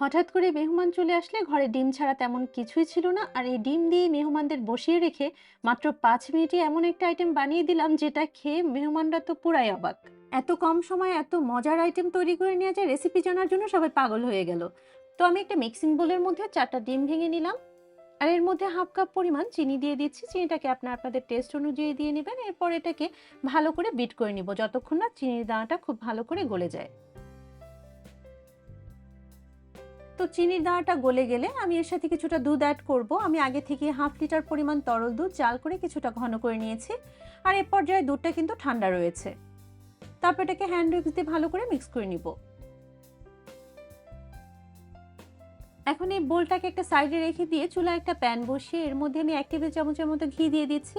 হঠাৎ করে মেহমান চলে আসলে ঘরে ডিম ছাড়া তেমন কিছুই ছিল না। আর এই ডিম দিয়ে মেহমানদের বসিয়ে রেখে মাত্র পাঁচ মিনিটে এমন একটা আইটেম বানিয়ে দিলাম, যেটা খেয়ে মেহমানরা তো পুরাই অবাক। এত কম সময়ে এত মজার আইটেম তৈরি করে নেওয়া যায় রেসিপি জানার জন্য সবাই পাগল হয়ে গেল। তো আমি একটা মিক্সিং বোলের মধ্যে চারটা ডিম ভেঙে নিলাম। আর এর মধ্যে হাফ কাপ পরিমাণ চিনি দিয়ে দিচ্ছি। চিনিটাকে আপনার আপনাদের টেস্ট অনুযায়ী দিয়ে নেবেন। এরপর এটাকে ভালো করে বিট করে নিব, যতক্ষণ না চিনির দানাটা খুব ভালো করে গলে যায়। চিনির দানাটা গলে গেলে আমি এর সাথে কিছুটা দুধ অ্যাড করব। আমি আগে থেকে হাফ লিটার পরিমাণ তরল দুধ জাল করে কিছুটা ঘন করে নিয়েছি। আর এ পর্যায়ে দুধটা কিন্তু ঠান্ডা রয়েছে। তারপর এটাকে হ্যান্ড উইক্স দিয়ে ভালো করে মিক্স করে নিব। এখন এই বোলটাকে একটা সাইডে রেখে দিয়ে চুলায় একটা প্যান বসিয়ে এর মধ্যে আমি এক টেবিল চামচের মতো ঘি দিয়ে দিচ্ছি।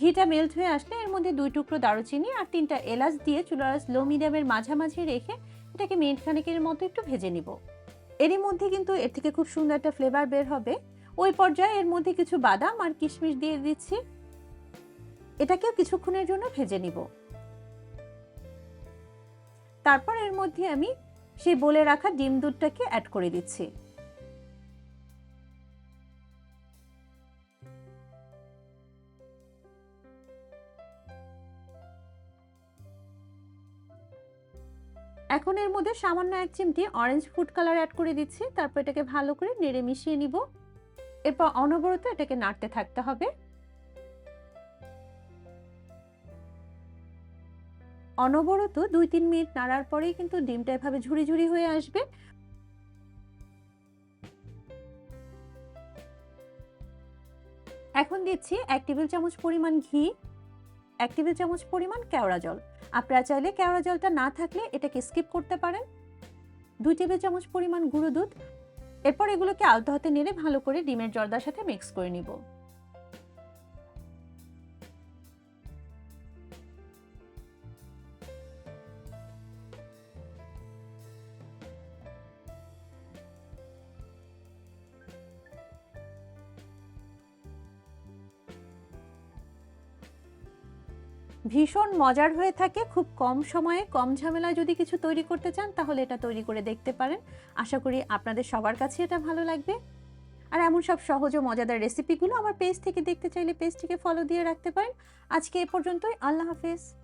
ঘিটা মেল্ট হয়ে আসলে এর মধ্যে দুই টুকরো দারুচিনি আর তিনটা এলাচ দিয়ে চুলার লো মিডিয়ামের মাঝামাঝি রেখে এটাকে মিনিট খানেকের মতো একটু ভেজে নিব। এরই মধ্যে কিন্তু এর থেকে খুব সুন্দর একটা ফ্লেভার বের হবে। ওই পর্যায়ে এর মধ্যে কিছু বাদাম আর কিশমিশ দিয়ে দিচ্ছি। এটাকেও কিছুক্ষণের জন্য ভেজে নিব। তারপর এর মধ্যে আমি সেই বলে রাখা ডিম দুধটাকে অ্যাড করে দিচ্ছি। এখন এর মধ্যে সামান্য এক চিমটি অরেঞ্জ ফুড কালার অ্যাড করে দিচ্ছি। তারপর এটাকে ভালো করে নেড়ে মিশিয়ে নিব। এরপর অনবরত এটাকে নাড়তে থাকতে হবে। অনবরত দুই তিন মিনিট নাড়ার পরেই কিন্তু ডিমটা এভাবে ঝুড়ি ঝুড়ি হয়ে আসবে। এখন দিচ্ছি এক টেবিল চামচ পরিমাণ ঘি। এক টেবিল চামচ পরিমাণ কেওড়া জল। আপনারা চাইলে কেওড়া জলটা না থাকলে এটাকে স্কিপ করতে পারেন। দুই টেবিল চামচ পরিমাণ গুঁড়ো দুধ। এরপর এগুলোকে আলতো হাতে নেড়ে ভালো করে ডিমের জর্দার সাথে মিক্স করে নিব। ভীষণ মজার হয়ে থাকে। খুব কম সময়ে, কম ঝামেলায় যদি কিছু তৈরি করতে চান, তাহলে এটা তৈরি করে দেখতে পারেন। আশা করি আপনাদের সবার কাছে এটা ভালো লাগবে। আর এমন সব সহজ ও মজাদার রেসিপিগুলো আমার পেজ থেকে দেখতে চাইলে পেজটিকে ফলো দিয়ে রাখতে পারেন। আজকে এ পর্যন্তই। আল্লাহ হাফেজ।